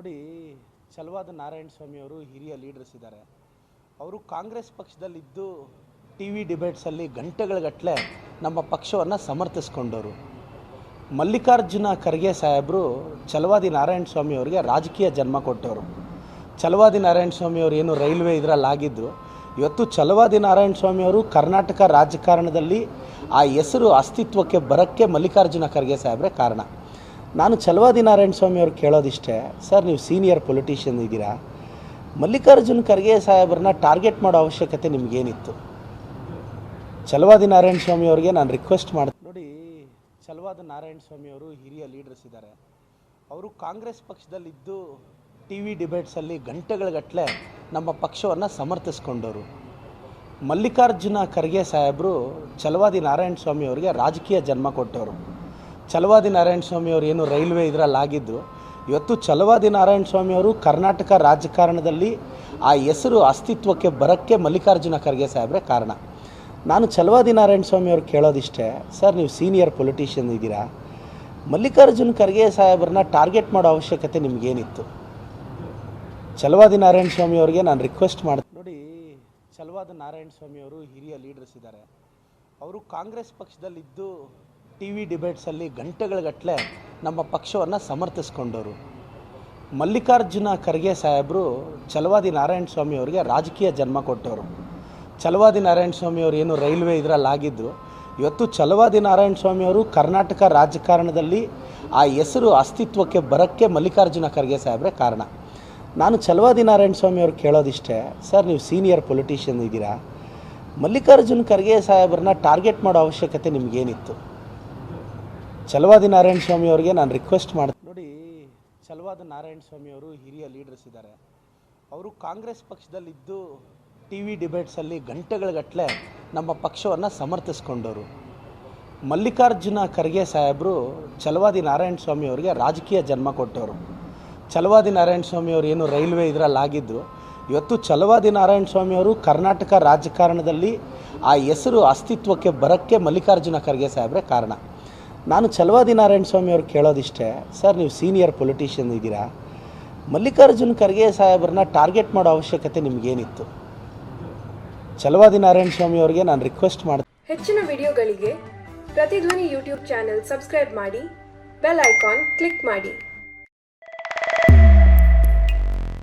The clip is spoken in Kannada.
ನೋಡಿ ಚಲವಾದ ನಾರಾಯಣ ಸ್ವಾಮಿ ಅವರು ಹಿರಿಯ ಲೀಡರ್ಸ್ ಇದ್ದಾರೆ. ಅವರು ಕಾಂಗ್ರೆಸ್ ಪಕ್ಷದಲ್ಲಿದ್ದು ಟಿ ವಿ ಡಿಬೇಟ್ಸಲ್ಲಿ ಗಂಟೆಗಳಗಟ್ಟಲೆ ನಮ್ಮ ಪಕ್ಷವನ್ನು ಸಮರ್ಥಿಸ್ಕೊಂಡವರು. ಮಲ್ಲಿಕಾರ್ಜುನ ಖರ್ಗೆ ಸಾಹೇಬರು ಚಲವಾದಿ ನಾರಾಯಣ ಸ್ವಾಮಿ ಅವರಿಗೆ ರಾಜಕೀಯ ಜನ್ಮ ಕೊಟ್ಟವರು. ಚಲವಾದಿ ನಾರಾಯಣ ಸ್ವಾಮಿ ಅವರು ಏನು ರೈಲ್ವೆ ಇದರಲ್ಲಿ ಆಗಿದ್ದು ಇವತ್ತು ಚಲವಾದಿ ನಾರಾಯಣ ಸ್ವಾಮಿ ಅವರು ಕರ್ನಾಟಕ ರಾಜಕಾರಣದಲ್ಲಿ ಆ ಹೆಸರು ಅಸ್ತಿತ್ವಕ್ಕೆ ಬರೋಕ್ಕೆ ಮಲ್ಲಿಕಾರ್ಜುನ ಖರ್ಗೆ ಸಾಹೇಬ್ರೆ ಕಾರಣ. ನಾನು ಛಲವಾದಿ ನಾರಾಯಣ ಸ್ವಾಮಿ ಅವ್ರು ಕೇಳೋದಿಷ್ಟೇ, ಸರ್, ನೀವು ಸೀನಿಯರ್ ಪೊಲಿಟಿಷಿಯನ್ ಇದ್ದೀರಾ? ಮಲ್ಲಿಕಾರ್ಜುನ್ ಖರ್ಗೆ ಸಾಹೇಬ್ರನ್ನ ಟಾರ್ಗೆಟ್ ಮಾಡೋ ಅವಶ್ಯಕತೆ ನಿಮಗೇನಿತ್ತು? ಛಲವಾದಿ ನಾರಾಯಣ ಸ್ವಾಮಿ ಅವರಿಗೆ ನಾನು ರಿಕ್ವೆಸ್ಟ್ ಮಾಡ್ತೀನಿ. ನೋಡಿ ಛಲವಾದ ನಾರಾಯಣ ಸ್ವಾಮಿ ಅವರು ಹಿರಿಯ ಲೀಡರ್ಸ್ ಇದ್ದಾರೆ. ಅವರು ಕಾಂಗ್ರೆಸ್ ಪಕ್ಷದಲ್ಲಿದ್ದು ಟಿ ವಿ ಡಿಬೇಟ್ಸಲ್ಲಿ ಗಂಟೆಗಳಗಟ್ಟಲೆ ನಮ್ಮ ಪಕ್ಷವನ್ನು ಸಮರ್ಥಿಸ್ಕೊಂಡವರು. ಮಲ್ಲಿಕಾರ್ಜುನ ಖರ್ಗೆ ಸಾಹೇಬರು ಛಲವಾದಿ ನಾರಾಯಣ ಸ್ವಾಮಿ ಅವರಿಗೆ ರಾಜಕೀಯ ಜನ್ಮ ಕೊಟ್ಟವರು. ಛಲವಾದಿ ನಾರಾಯಣ ಸ್ವಾಮಿ ಅವರು ಏನು ರೈಲ್ವೆ ಇದರಲ್ಲಿ ಆಗಿದ್ದು, ಇವತ್ತು ಚಲವಾದಿ ನಾರಾಯಣ ಸ್ವಾಮಿ ಅವರು ಕರ್ನಾಟಕ ರಾಜಕಾರಣದಲ್ಲಿ ಆ ಹೆಸರು ಅಸ್ತಿತ್ವಕ್ಕೆ ಬರೋಕ್ಕೆ ಮಲ್ಲಿಕಾರ್ಜುನ ಖರ್ಗೆ ಸಾಹೇಬ್ರೆ ಕಾರಣ. ನಾನು ಚಲವಾದಿ ನಾರಾಯಣ ಸ್ವಾಮಿ ಅವ್ರು ಕೇಳೋದಿಷ್ಟೇ, ಸರ್ ನೀವು ಸೀನಿಯರ್ ಪೊಲಿಟಿಷಿಯನ್ ಇದ್ದೀರಾ? ಮಲ್ಲಿಕಾರ್ಜುನ ಖರ್ಗೆ ಸಾಹೇಬ್ರನ್ನ ಟಾರ್ಗೆಟ್ ಮಾಡೋ ಅವಶ್ಯಕತೆ ನಿಮಗೇನಿತ್ತು? ಚಲವಾದಿ ನಾರಾಯಣ ಸ್ವಾಮಿ ಅವರಿಗೆ ನಾನು ರಿಕ್ವೆಸ್ಟ್ ಮಾಡ್ತೀನಿ. ನೋಡಿ, ಛಲವಾದ ನಾರಾಯಣ ಸ್ವಾಮಿ ಅವರು ಹಿರಿಯ ಲೀಡರ್ಸ್ ಇದ್ದಾರೆ. ಅವರು ಕಾಂಗ್ರೆಸ್ ಪಕ್ಷದಲ್ಲಿದ್ದು ಟಿ ವಿ ಡಿಬೇಟ್ಸಲ್ಲಿ ಗಂಟೆಗಳಗಟ್ಟಲೆ ನಮ್ಮ ಪಕ್ಷವನ್ನು ಸಮರ್ಥಿಸ್ಕೊಂಡವರು ಮಲ್ಲಿಕಾರ್ಜುನ ಖರ್ಗೆ ಸಾಹೇಬರು ಚಲವಾದಿ ನಾರಾಯಣ ಸ್ವಾಮಿ ಅವರಿಗೆ ರಾಜಕೀಯ ಜನ್ಮ ಕೊಟ್ಟವರು ಚಲವಾದಿ ನಾರಾಯಣ ಸ್ವಾಮಿ ಅವರು ಏನು ರೈಲ್ವೆ ಇದರಲ್ಲಿ ಆಗಿದ್ದರು ಇವತ್ತು ಚಲವಾದಿ ನಾರಾಯಣ ಸ್ವಾಮಿ ಅವರು ಕರ್ನಾಟಕ ರಾಜಕಾರಣದಲ್ಲಿ ಆ ಹೆಸರು ಅಸ್ತಿತ್ವಕ್ಕೆ ಬರೋಕ್ಕೆ ಮಲ್ಲಿಕಾರ್ಜುನ ಖರ್ಗೆ ಸಾಹೇಬ್ರೆ ಕಾರಣ. ನಾನು ಚಲವಾದಿ ನಾರಾಯಣ ಸ್ವಾಮಿ ಅವ್ರು ಕೇಳೋದಿಷ್ಟೇ, ಸರ್ ನೀವು ಸೀನಿಯರ್ ಪೊಲಿಟಿಷಿಯನ್ ಇದ್ದೀರಾ ಮಲ್ಲಿಕಾರ್ಜುನ ಖರ್ಗೆ ಸಾಹೇಬ್ರನ್ನ ಟಾರ್ಗೆಟ್ ಮಾಡೋ ಅವಶ್ಯಕತೆ ನಿಮಗೇನಿತ್ತು? ಛಲವಾದಿ ನಾರಾಯಣ ಸ್ವಾಮಿ ಅವರಿಗೆ ನಾನು ರಿಕ್ವೆಸ್ಟ್ ಮಾಡ್ತೀನಿ. ನೋಡಿ ಚಲವಾದ ನಾರಾಯಣ ಸ್ವಾಮಿ ಅವರು ಹಿರಿಯ ಲೀಡರ್ಸ್ ಇದ್ದಾರೆ. ಅವರು ಕಾಂಗ್ರೆಸ್ ಪಕ್ಷದಲ್ಲಿದ್ದು ಟಿ ವಿ ಡಿಬೇಟ್ಸಲ್ಲಿ ಗಂಟೆಗಳಗಟ್ಟಲೆ ನಮ್ಮ ಪಕ್ಷವನ್ನು ಸಮರ್ಥಿಸ್ಕೊಂಡವರು. ಮಲ್ಲಿಕಾರ್ಜುನ ಖರ್ಗೆ ಸಾಹೇಬರು ಚಲವಾದಿ ನಾರಾಯಣ ಸ್ವಾಮಿ ಅವರಿಗೆ ರಾಜಕೀಯ ಜನ್ಮ ಕೊಟ್ಟವರು. ಚಲವಾದಿ ನಾರಾಯಣ ಸ್ವಾಮಿ ಅವರು ಏನು ರೈಲ್ವೆ ಇದರಲ್ಲಿ ಆಗಿದ್ದರು ಇವತ್ತು ಚಲವಾದಿ ನಾರಾಯಣ ಸ್ವಾಮಿ ಅವರು ಕರ್ನಾಟಕ ರಾಜಕಾರಣದಲ್ಲಿ ಆ ಹೆಸರು ಅಸ್ತಿತ್ವಕ್ಕೆ ಬರೋಕ್ಕೆ ಮಲ್ಲಿಕಾರ್ಜುನ ಖರ್ಗೆ ಸಾಹೇಬ್ರೆ ಕಾರಣ. ನಾನು ಛಲವಾದಿ ನಾರಾಯಣ ಸ್ವಾಮಿ ಅವ್ರು ಕೇಳೋದಿಷ್ಟೇ, ಸರ್, ನೀವು ಸೀನಿಯರ್ ಪೊಲಿಟಿಷಿಯನ್ ಇದ್ದೀರಾ? ಮಲ್ಲಿಕಾರ್ಜುನ್ ಖರ್ಗೆ ಸಾಹೇಬ್ರನ್ನ ಟಾರ್ಗೆಟ್ ಮಾಡೋ ಅವಶ್ಯಕತೆ ನಿಮಗೇನಿತ್ತು? ಛಲವಾದಿ ನಾರಾಯಣ ಸ್ವಾಮಿ ಅವರಿಗೆ ನಾನು ರಿಕ್ವೆಸ್ಟ್ ಮಾಡ್ತೀನಿ. ಹೆಚ್ಚಿನ ವಿಡಿಯೋಗಳಿಗೆ ಪ್ರತಿಧ್ವನಿ ಯೂಟ್ಯೂಬ್ ಚಾನೆಲ್ ಸಬ್ಸ್ಕ್ರೈಬ್ ಮಾಡಿ, ಬೆಲ್ ಐಕಾನ್ ಕ್ಲಿಕ್ ಮಾಡಿ.